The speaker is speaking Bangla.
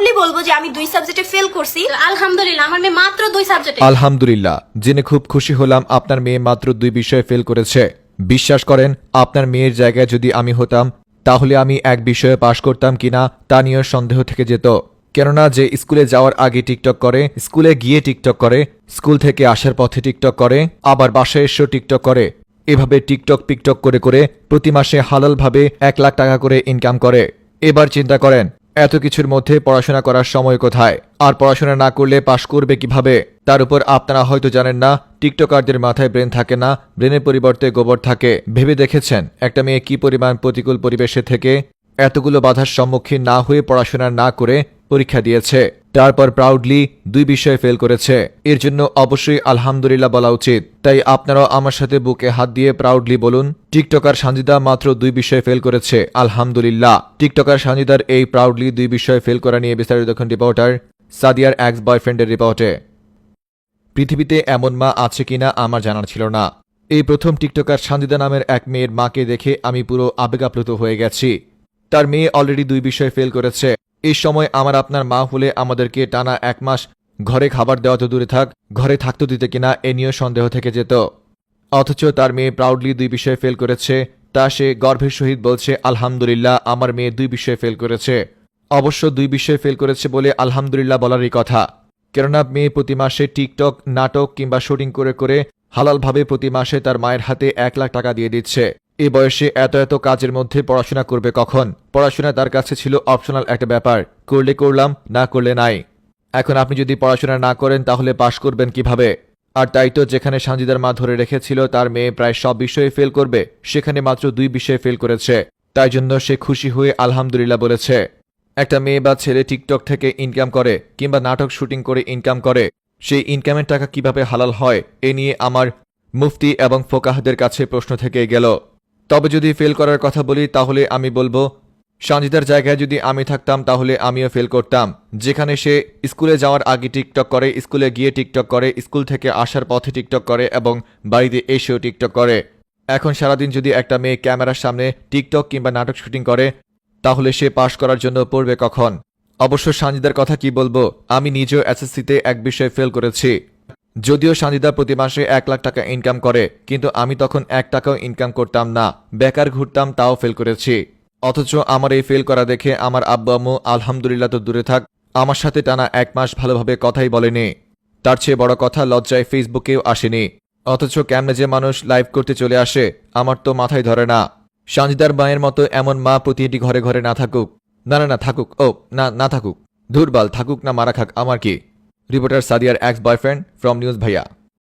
প্রাউডলি বলব যে আমি দুই সাবজেক্টে ফেল করছি। আলহামদুলিল্লাহ আমার মেয়ে মাত্র দুই সাবজেক্টে আলহামদুলিল্লাহ জেনে খুব খুশি হলাম আপনার মেয়ে মাত্র দুই বিষয়ে ফেল করেছে। বিশ্বাস করেন আপনার মেয়ের জায়গায় যদি আমি হতাম তাহলে আমি এক বিষয়ে পাশ করতাম কিনা তা নিয়েও সন্দেহ থেকে যেত। কেননা যে স্কুলে যাওয়ার আগে টিকটক করে স্কুলে গিয়ে টিকটক করে স্কুল থেকে আসার পথে টিকটক করে আবার বাসায় এসেও টিকটক করে। এভাবে টিকটক পিকটক করে করে প্রতি মাসে হালালভাবে এক লাখ টাকা করে ইনকাম করে। এবার চিন্তা করেন এত কিছুর মধ্যে পড়াশোনা করার সময় কোথায়? আর পড়াশোনা না করলে পাশ করবে কীভাবে? তার উপর আপনারা হয়তো জানেন না, টিকটকারদের মাথায় ব্রেন থাকে না, ব্রেনের পরিবর্তে গোবর থাকে। ভেবে দেখেছেন, একটা মেয়ে কি পরিমাণ প্রতিকূল পরিবেশে থেকে এতগুলো বাধার সম্মুখীন না হয়ে পড়াশোনা না করে পরীক্ষা দিয়েছে? তারপর প্রাউডলি দুই বিষয়ে ফেল করেছে। এর জন্য অবশ্যই আলহামদুলিল্লাহ বলা উচিত। তাই আপনারাও আমার সাথে বুকে হাত দিয়ে প্রাউডলি বলুন, টিকটকার সানজিদা মাত্র দুই বিষয়ে ফেল করেছে। আলহামদুলিল্লাহ। টিকটকার সানজিদার এই প্রাউডলি দুই বিষয়ে ফেল করা নিয়ে বিস্তারিত দেখুন রিপোর্টার সাদিয়ার এক্স বয়ফ্রেন্ডের রিপোর্টে পৃথিবীতে এমন মা আছে কিনা আমার জানার ছিল না। এই প্রথম টিকটকার সানজিদা নামের এক মেয়ের মাকে দেখে আমি পুরো আবেগাপ্লুত হয়ে গেছি। তার মেয়ে অলরেডি দুই বিষয়ে ফেল করেছে। এই সময় আমার আপনার মা হলে আমাদেরকে টানা এক মাস ঘরে খাবার দেওয়া তো দূরে থাক, ঘরে থাকতো দিতে কিনা এ নিয়েও সন্দেহ থেকে যেত। অথচ তার মেয়ে প্রাউডলি দুই বিষয়ে ফেল করেছে, তা সে গর্ভের সহিত বলছে, আলহামদুলিল্লাহ, আমার মেয়ে দুই বিষয়ে ফেল করেছে। অবশ্য দুই বিষয়ে ফেল করেছে বলে আলহামদুলিল্লাহ বলারই কথা। কেননা মেয়ে প্রতি মাসে টিকটক, নাটক কিংবা শুটিং করে করে হালালভাবে প্রতি মাসে তার মায়ের হাতে এক লাখ টাকা দিয়ে দিচ্ছে। এ বয়সে এত এত কাজের মধ্যে পড়াশোনা করবে কখন? পড়াশোনা তার কাছে ছিল অপশনাল একটা ব্যাপার। করলে করলাম, না করলে নাই। এখন আপনি যদি পড়াশোনা না করেন, তাহলে পাশ করবেন কীভাবে? আর তাই তো যেখানে সানজিদার মা ধরে রেখেছিল, তার মেয়ে প্রায় সব বিষয়ে ফেল করবে। সেখানে মাত্র দুই বিষয়ে ফেল করেছে। তাই জন্য সে খুশি হয়ে আলহামদুলিল্লাহ বলেছে। একটা মেয়ে বা ছেলে টিকটক থেকে ইনকাম করে, কিংবা নাটক শুটিং করে ইনকাম করে, সেই ইনকামের টাকা কীভাবে হালাল হয়, এ নিয়ে আমার মুফতি এবং ফোকাহদের কাছে প্রশ্ন থেকে গেল। তবে যদি ফেল করার কথা বলি, তাহলে আমি বলব সঞ্জিতার জায়গায় যদি আমি থাকতাম, তাহলে আমিও ফেল করতাম। যেখানে সে স্কুলে যাওয়ার আগে টিকটক করে, স্কুলে গিয়ে টিকটক করে, স্কুল থেকে আসার পথে টিকটক করে এবং বাড়িতে এসেও টিকটক করে। এখন সারাদিন যদি একটা মেয়ে ক্যামেরার সামনে টিকটক কিংবা নাটক শুটিং করে, তাহলে সে পাশ করার জন্য পড়বে কখন? অবশ্য সানজিদার কথা কি বলব, আমি নিজেও এসএসসিতে এক বিষয়ে ফেল করেছি। যদিও সানজিদা প্রতি মাসে এক লাখ টাকা ইনকাম করে, কিন্তু আমি তখন এক টাকাও ইনকাম করতাম না, বেকার ঘুরতাম, তাও ফেল করেছি। অথচ আমার এই ফেল করা দেখে আমার আব্বু আম্মু আলহামদুলিল্লাহ তো দূরে থাক, আমার সাথে টানা এক মাস ভালোভাবে কথাই বলেনি। তার চেয়ে বড় কথা লজ্জায় ফেসবুকেও আসেনি। অথচ কেমনে যে মানুষ লাইভ করতে চলে আসে, আমার তো মাথায় ধরে না। সানজিদার মায়ের মতো এমন মা প্রতিটি ঘরে ঘরে না থাকুক। না না না, থাকুক, ও, না না থাকুক। ধুরবাল থাকুক না মারা খাক, আমার কি? রিপোর্টার সাদিয়ার এক্স বয়ফ্রেন্ড ফ্রম নিউজ ভাইয়া